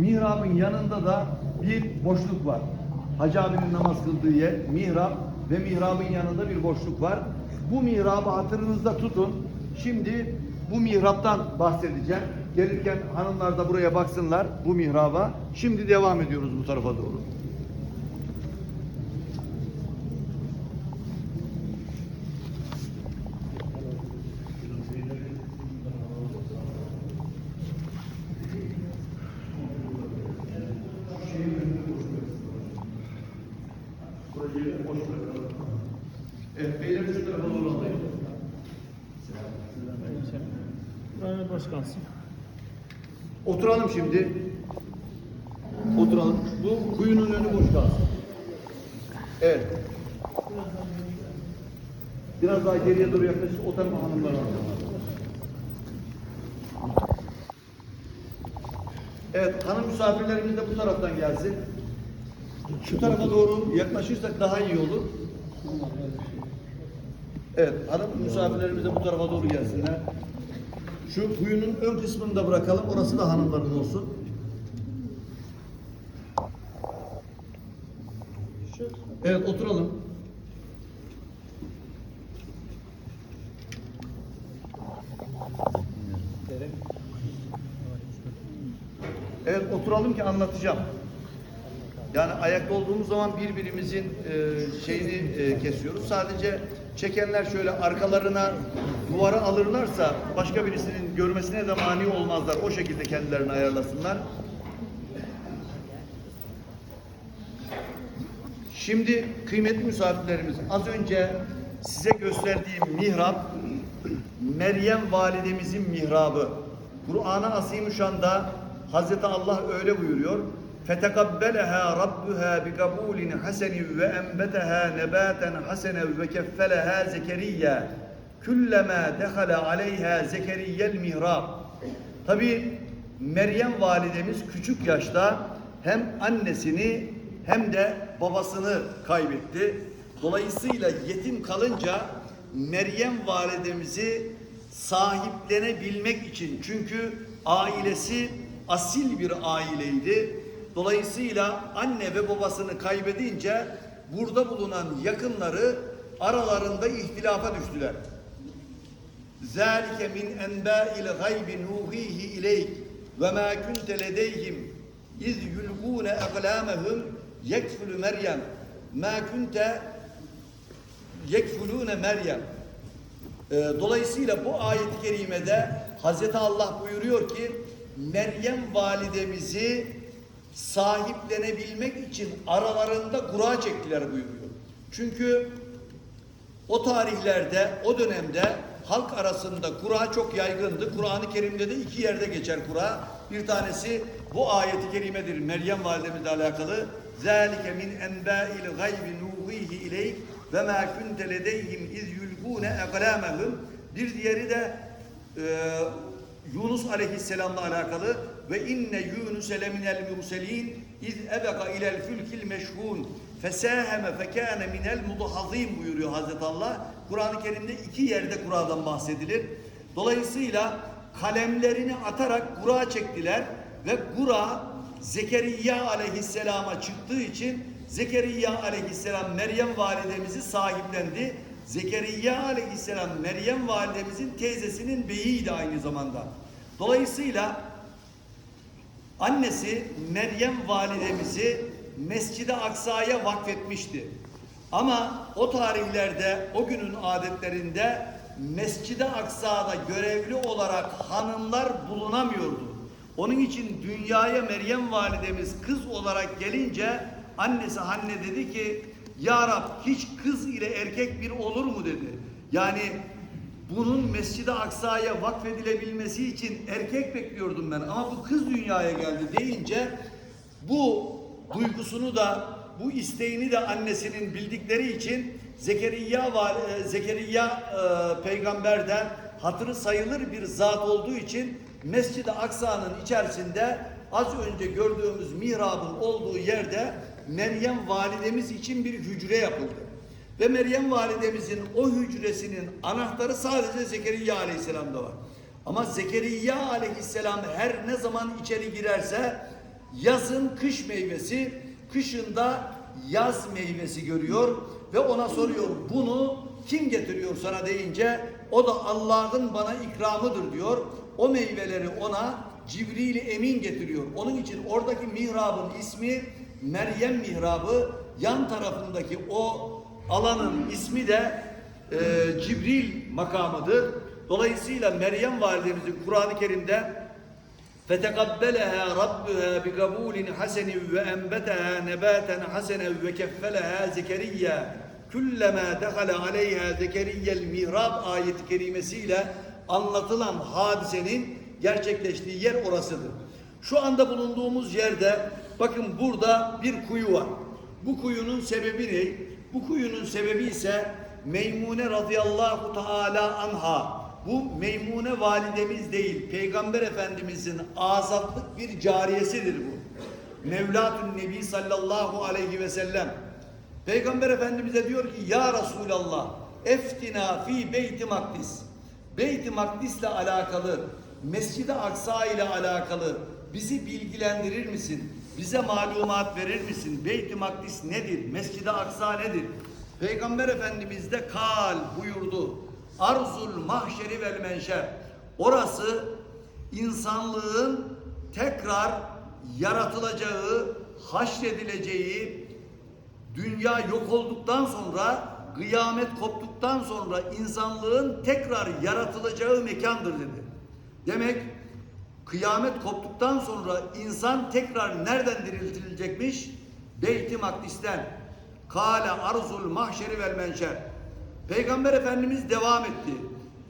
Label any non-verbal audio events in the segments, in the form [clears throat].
mihrabın yanında da bir boşluk var. Hacı abinin namaz kıldığı yer mihrap ve mihrabın yanında bir boşluk var. Bu mihrabı hatırınızda tutun. Şimdi bu mihraptan bahsedeceğim. Gelirken hanımlar da buraya baksınlar bu mihraba. Şimdi devam ediyoruz bu tarafa doğru. Evet, beyler şu tarafa doğru alayım. Buraya boş kalsın. Oturalım şimdi. Oturalım. Bu kuyunun önü boş kalsın. Evet. Biraz daha geriye doğru yaklaşıp o tarafa hanımlar alacağım. Evet, hanım misafirlerimiz de bu taraftan gelsin. Şu tarafa doğru yaklaşırsak daha iyi olur. Evet, hanım misafirlerimiz de bu tarafa doğru gelsinler. Şu kuyunun ön kısmını da bırakalım. Orası da hanımların olsun. Evet, oturalım. Evet, oturalım ki anlatacağım. Yani ayakta olduğumuz zaman birbirimizin e, şeyini e, kesiyoruz. Sadece çekenler şöyle arkalarına duvara alırlarsa başka birisinin görmesine de mani olmazlar. O şekilde kendilerini ayarlasınlar. Şimdi kıymetli misafirlerimiz az önce size gösterdiğim mihrap Meryem validemizin mihrabı. Kur'an-ı Azimüşşan'da Hazreti Allah öyle buyuruyor. فَتَقَبَّلَهَا رَبُّهَا بِقَبُولٍ حَسَنٍ وَاَنْبَتَهَا نَبَاتًا حَسَنًا وَكَفَّلَهَا زَكَرِيَّا كُلَّمَا دَخَلَ عَلَيْهَا زَكَرِيَّ الْمِهْرَابِ Tabi Meryem validemiz küçük yaşta hem annesini hem de babasını kaybetti. Dolayısıyla yetim kalınca Meryem validemizi sahiplenebilmek için çünkü ailesi asil bir aileydi. Dolayısıyla anne ve babasını kaybedince burada bulunan yakınları aralarında ihtilafa düştüler. Zalike min enba'il gaybi nuhihi ileyk ve ma kunte ledeyhim iz yulgune aglamehum yekfulu Meryem ma kunte yekfulune Meryem Dolayısıyla bu ayet-i kerimede Hazreti Allah buyuruyor ki Meryem validemizi sahiplenebilmek için aralarında kura çektiler buyuruyor. Çünkü o tarihlerde, o dönemde halk arasında kura çok yaygındı. Kur'an-ı Kerim'de de iki yerde geçer kura. Bir tanesi bu ayeti kerimedir Meryem validemizle alakalı. ذَٰلِكَ مِنْ اَنْبَاءِ الْغَيْبِ نُوحِيهِ اِلَيْكَ وَمَا كُنْتَ لَدَيْهِمْ اِذْ يُلْقُونَ اَقْلَامَهُمْ Bir diğeri de e, Yunus aleyhisselamla alakalı ve inne Yunus leminel murselin iz ebeka ilel fülkil meşhun fesaheme fekâne minel mudahazîn buyuruyor Hazreti Allah. Kur'an-ı Kerim'de iki yerde Kur'a'dan bahsedilir. Dolayısıyla kalemlerini atarak kura çektiler ve kura Zekeriya aleyhisselama çıktığı için Zekeriya aleyhisselam Meryem validemizi sahiplendi. Zekeriya aleyhisselam Meryem validemizin teyzesinin beyiydi aynı zamanda. Dolayısıyla annesi Meryem validemizi Mescid-i Aksa'ya vakfetmişti. Ama o tarihlerde, o günün adetlerinde Mescid-i Aksa'da görevli olarak hanımlar bulunamıyordu. Onun için dünyaya Meryem validemiz kız olarak gelince annesi Hanne dedi ki Ya Rab hiç kız ile erkek bir olur mu dedi. Yani bunun Mescid-i Aksa'ya vakfedilebilmesi için erkek bekliyordum ben ama bu kız dünyaya geldi deyince bu duygusunu da bu isteğini de annesinin bildikleri için Zekeriya var Zekeriya e, peygamberden hatırı sayılır bir zat olduğu için Mescid-i Aksa'nın içerisinde az önce gördüğümüz mihrabın olduğu yerde Meryem validemiz için bir hücre yapıldı. Ve Meryem validemizin o hücresinin anahtarı sadece Zekeriya aleyhisselam'da var. Ama Zekeriya aleyhisselam her ne zaman içeri girerse yazın kış meyvesi, kışında yaz meyvesi görüyor ve ona soruyor bunu kim getiriyor sana deyince o da Allah'ın bana ikramıdır diyor. O meyveleri ona Cibril Emin getiriyor. Onun için oradaki mihrabın ismi Meryem mihrabı, yan tarafındaki o alanın ismi de e, Cibril makamıdır. Dolayısıyla Meryem validemizin Kur'an-ı Kerim'de فَتَقَبَّلَهَا رَبُّهَا بِقَبُولٍ حَسَنٍ وَاَنْبَتَهَا نَبَاتًا حَسَنًا وَكَفَّلَهَا زَكَرِيَّا كُلَّمَا دَخَلَ عَلَيْهَا زَكَرِيَّ الْمِهْرَابِ ayeti kerimesiyle anlatılan hadisenin gerçekleştiği yer orasıdır. Şu anda bulunduğumuz yerde bakın burada bir kuyu var. Bu kuyunun sebebi ne? Bu kuyunun sebebi ise Meymune radıyallahu teala anha. Bu Meymune validemiz değil, Peygamber Efendimizin azatlık bir cariyesidir bu. Mevlatün Nebi sallallahu aleyhi ve sellem. Peygamber Efendimiz'e diyor ki ya Resulallah eftina fi beyti makdis. Beyt-i Makdis'le alakalı, Mescid-i Aksa ile alakalı bizi bilgilendirir misin? Bize malumat verir misin? Beyt-i Makdis nedir? Mescid-i Aksa nedir? Peygamber Efendimiz de kal buyurdu. Arzul mahşeri vel menşer. Orası insanlığın tekrar yaratılacağı, haşredileceği, dünya yok olduktan sonra, kıyamet koptuktan sonra insanlığın tekrar yaratılacağı mekandır dedi. Demek kıyamet koptuktan sonra insan tekrar nereden diriltilecekmiş? Beyt-i Makdis'ten. Kale arzul mahşeri vel menşer. Peygamber Efendimiz devam etti.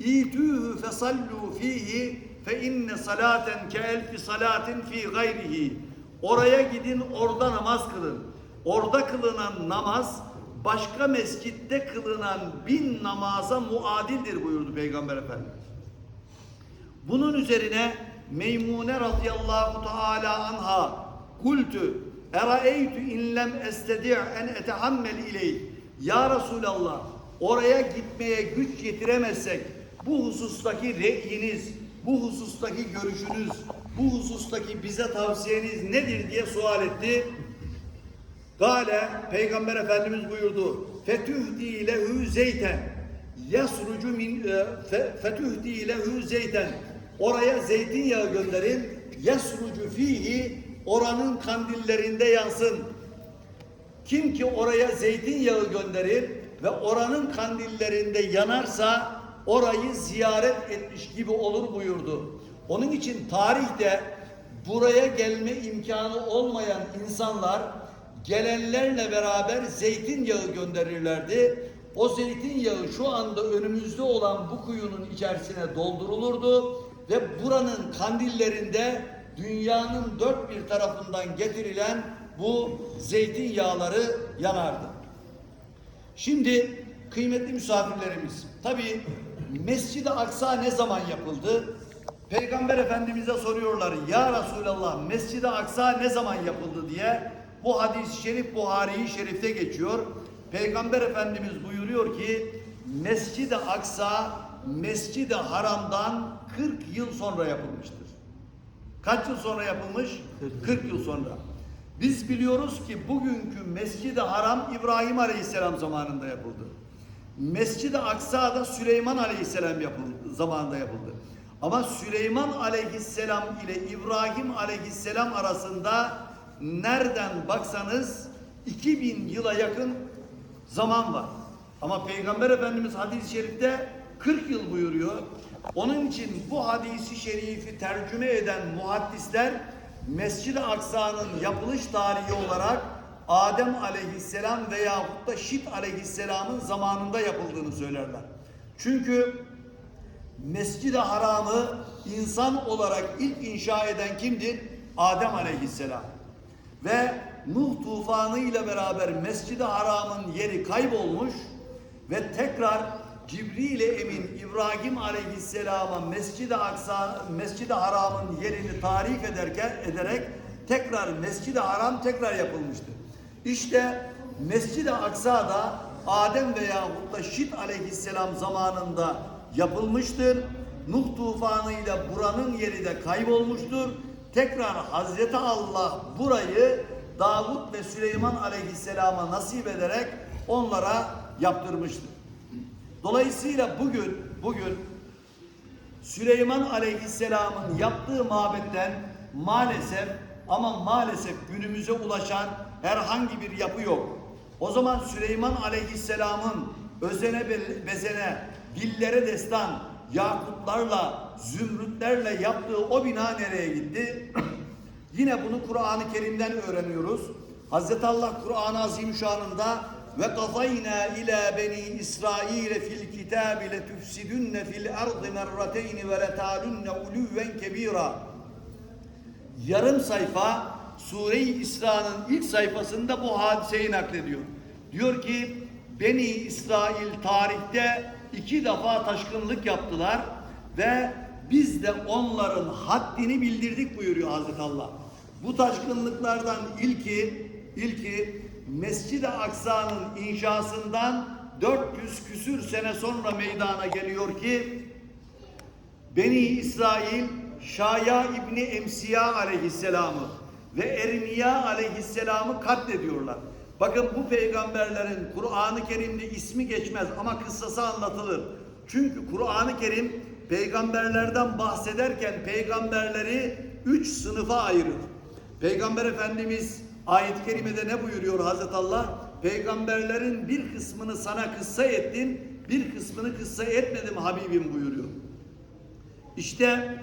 İtühü fesallu fihi fe inne salaten ke elfi salatin fi gayrihi. Oraya gidin orada namaz kılın. Orada kılınan namaz başka mescitte kılınan bin namaza muadildir buyurdu Peygamber Efendimiz. Bunun üzerine Meymune radıyallahu teala anha kultu eraeytü in lem estedi' en etehammel ileyh ya Resulallah oraya gitmeye güç yetiremezsek bu husustaki reyiniz bu husustaki görüşünüz bu husustaki bize tavsiyeniz nedir diye sual etti. Gale Peygamber Efendimiz buyurdu. Fetühdi lehu zeyten yasrucu min e, fe- fetühdi lehu zeyten oraya zeytinyağı gönderin yasrucu fihi oranın kandillerinde yansın. Kim ki oraya zeytinyağı gönderir ve oranın kandillerinde yanarsa orayı ziyaret etmiş gibi olur buyurdu. Onun için tarihte buraya gelme imkanı olmayan insanlar gelenlerle beraber zeytinyağı gönderirlerdi. O zeytinyağı şu anda önümüzde olan bu kuyunun içerisine doldurulurdu ve buranın kandillerinde dünyanın dört bir tarafından getirilen bu zeytinyağları yanardı. Şimdi kıymetli misafirlerimiz, tabi Mescid-i Aksa ne zaman yapıldı? Peygamber Efendimiz'e soruyorlar, Ya Resulallah Mescid-i Aksa ne zaman yapıldı diye. Bu hadis-i şerif Buhari-i Şerif'te geçiyor. Peygamber Efendimiz buyuruyor ki, Mescid-i Aksa Mescid-i Haram'dan 40 yıl sonra yapılmıştır. Kaç yıl sonra yapılmış? 40 yıl sonra. Biz biliyoruz ki bugünkü Mescid-i Haram İbrahim Aleyhisselam zamanında yapıldı. Mescid-i Aksa da Süleyman Aleyhisselam yapıldı, zamanında yapıldı. Ama Süleyman Aleyhisselam ile İbrahim Aleyhisselam arasında nereden baksanız 2000 yıla yakın zaman var. Ama Peygamber Efendimiz hadis-i şerifte 40 yıl buyuruyor. Onun için bu hadisi şerifi tercüme eden muhaddisler Mescid-i Aksa'nın yapılış tarihi olarak Adem aleyhisselam veyahut da Şit aleyhisselamın zamanında yapıldığını söylerler. Çünkü Mescid-i Haram'ı insan olarak ilk inşa eden kimdir? Adem aleyhisselam. Ve Nuh tufanı ile beraber Mescid-i Haram'ın yeri kaybolmuş ve tekrar Cibril Emin İbrahim Aleyhisselam'a Mescid-i Aksa Mescid-i Haram'ın yerini tarif ederken ederek tekrar Mescid-i Haram tekrar yapılmıştır. İşte Mescid-i Aksa'da Adem veyahut da Şit Aleyhisselam zamanında yapılmıştır. Nuh tufanıyla buranın yeri de kaybolmuştur. tekrar Hazreti Allah burayı Davut ve Süleyman aleyhisselama nasip ederek onlara yaptırmıştır. Dolayısıyla bugün bugün Süleyman Aleyhisselam'ın yaptığı mabetten maalesef ama maalesef günümüze ulaşan herhangi bir yapı yok. O zaman Süleyman Aleyhisselam'ın özene be- bezene, dillere destan, yakutlarla, zümrütlerle yaptığı o bina nereye gitti? [clears throat] Yine bunu Kur'an-ı Kerim'den öğreniyoruz. Hazreti Allah Kur'an-ı Azimüşşan'ında ve kafayna ila beni İsrail fil kitabi le tufsidunne fil ardı merrateyn ve le ta'lunne uluven kebira. Yarım sayfa Sure-i İsra'nın ilk sayfasında bu hadiseyi naklediyor. Diyor ki Beni İsrail tarihte iki defa taşkınlık yaptılar ve biz de onların haddini bildirdik buyuruyor Hazreti Allah. Bu taşkınlıklardan ilki ilki Mescid-i Aksa'nın inşasından 400 küsür sene sonra meydana geliyor ki Beni İsrail Şaya İbni Emsiya aleyhisselamı ve Ermiya aleyhisselamı katlediyorlar. Bakın bu peygamberlerin Kur'an-ı Kerim'de ismi geçmez ama kıssası anlatılır. Çünkü Kur'an-ı Kerim peygamberlerden bahsederken peygamberleri üç sınıfa ayırır. Peygamber Efendimiz ayet-i kerimede ne buyuruyor Hazreti Allah? Peygamberlerin bir kısmını sana kıssa ettim, bir kısmını kıssa etmedim Habibim buyuruyor. İşte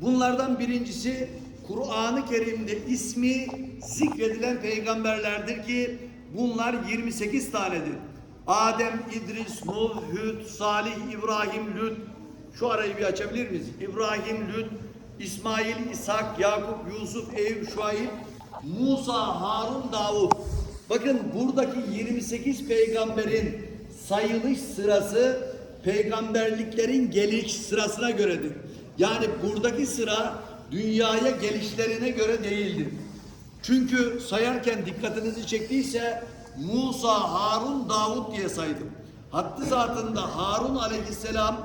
bunlardan birincisi Kur'an-ı Kerim'de ismi zikredilen peygamberlerdir ki bunlar 28 tanedir. Adem, İdris, Nuh, Hud, Salih, İbrahim, Lüt. Şu arayı bir açabilir miyiz? İbrahim, Lüt, İsmail, İshak, Yakup, Yusuf, Eyüp, Şuayb, Musa, Harun, Davud. Bakın buradaki 28 peygamberin sayılış sırası peygamberliklerin geliş sırasına göredir. Yani buradaki sıra dünyaya gelişlerine göre değildir. Çünkü sayarken dikkatinizi çektiyse Musa, Harun, Davud diye saydım. Hattı zatında Harun aleyhisselam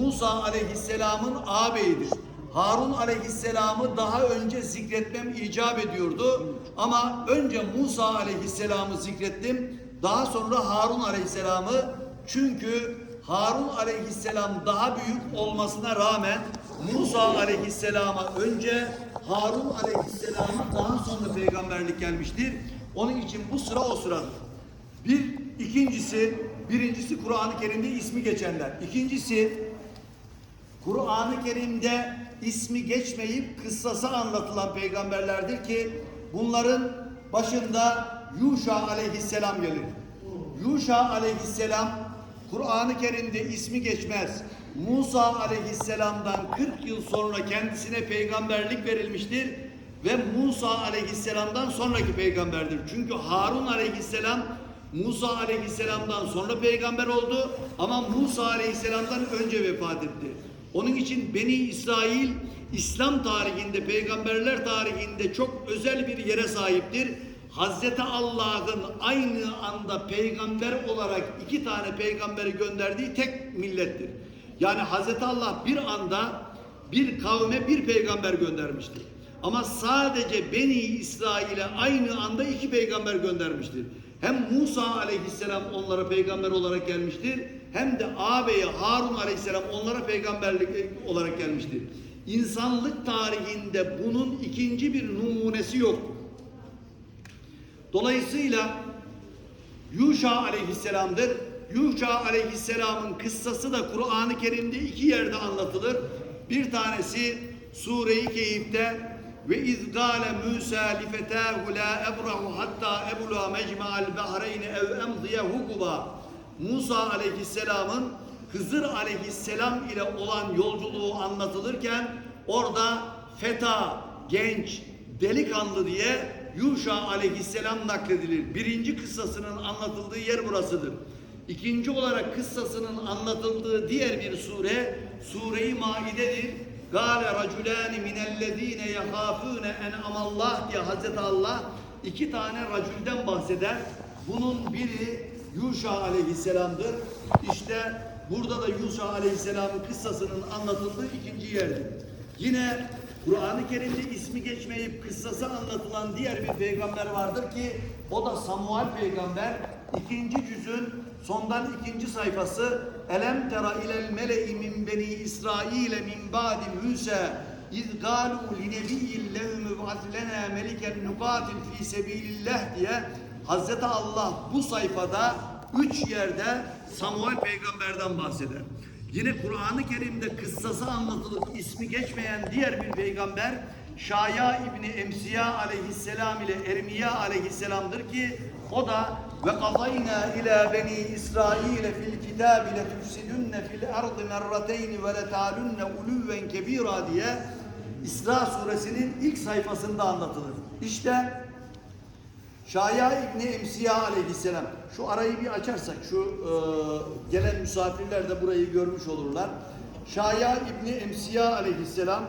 Musa aleyhisselamın ağabeyidir. Harun aleyhisselamı daha önce zikretmem icap ediyordu. Ama önce Musa aleyhisselamı zikrettim. Daha sonra Harun aleyhisselamı çünkü Harun aleyhisselam daha büyük olmasına rağmen Musa aleyhisselama önce Harun aleyhisselama daha sonra peygamberlik gelmiştir. Onun için bu sıra o sıradır. Bir, ikincisi, birincisi Kur'an-ı Kerim'de ismi geçenler. İkincisi Kur'an-ı Kerim'de ismi geçmeyip kıssası anlatılan peygamberlerdir ki bunların başında Yuşa aleyhisselam gelir. Yuşa aleyhisselam Kur'an-ı Kerim'de ismi geçmez. Musa aleyhisselamdan 40 yıl sonra kendisine peygamberlik verilmiştir ve Musa aleyhisselamdan sonraki peygamberdir. Çünkü Harun aleyhisselam Musa aleyhisselamdan sonra peygamber oldu ama Musa aleyhisselamdan önce vefat etti. Onun için Beni İsrail İslam tarihinde, peygamberler tarihinde çok özel bir yere sahiptir. Hazreti Allah'ın aynı anda peygamber olarak iki tane peygamberi gönderdiği tek millettir. Yani Hazreti Allah bir anda bir kavme bir peygamber göndermiştir. Ama sadece Beni İsrail'e aynı anda iki peygamber göndermiştir. Hem Musa aleyhisselam onlara peygamber olarak gelmiştir. Hem de ağabeyi Harun aleyhisselam onlara peygamberlik olarak gelmiştir. İnsanlık tarihinde bunun ikinci bir numunesi yok. Dolayısıyla Yuşa aleyhisselamdır. Yuşa aleyhisselamın kıssası da Kur'an-ı Kerim'de iki yerde anlatılır. Bir tanesi Sure-i Keyif'te ve izgale Musa li fetahu la ebrahu hatta ebluğa mecma'al bahreyn ev emziye hukuba. Musa aleyhisselamın Hızır aleyhisselam ile olan yolculuğu anlatılırken orada feta, genç, delikanlı diye Yuşa aleyhisselam nakledilir. Birinci kıssasının anlatıldığı yer burasıdır. İkinci olarak kıssasının anlatıldığı diğer bir sure Sure-i Maide'dir. Gale raculani minellezine yahafune en'amallah diye Hazreti Allah iki tane racülden bahseder. Bunun biri Yuşa aleyhisselamdır. İşte burada da Yuşa aleyhisselamın kıssasının anlatıldığı ikinci yerdir. Yine Kur'an-ı Kerim'de ismi geçmeyip kıssası anlatılan diğer bir peygamber vardır ki o da Samuel peygamber. İkinci cüzün sondan ikinci sayfası Elem tera ilel mele'i min beni İsrail'e min ba'di Musa iz galu li nebiyyin lehum lena meliken nukatil fi sebilillah diye Hazreti Allah bu sayfada üç yerde Samuel peygamberden bahseder. Yine Kur'an-ı Kerim'de kıssası anlatılıp ismi geçmeyen diğer bir peygamber Şaya İbni Emsiya aleyhisselam ile Ermiya aleyhisselamdır ki o da ve kadayna ila beni İsrail fil kitabi le tufsidunne fil ardı merrateyn ve le ta'lunne uluven kebira diye İsra suresinin ilk sayfasında anlatılır. İşte Şaya İbni Emsiya aleyhisselam. Şu arayı bir açarsak şu e, gelen misafirler de burayı görmüş olurlar. Şaya İbni Emsiya aleyhisselam.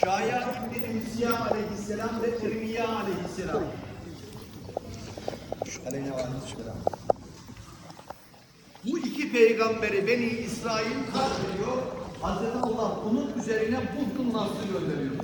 Şaya İbni Emsiya aleyhisselam ve Ermiya aleyhisselam. Bu iki peygamberi Beni İsrail katlediyor. Hazreti Allah bunun üzerine buzgun nasıl gönderiyor.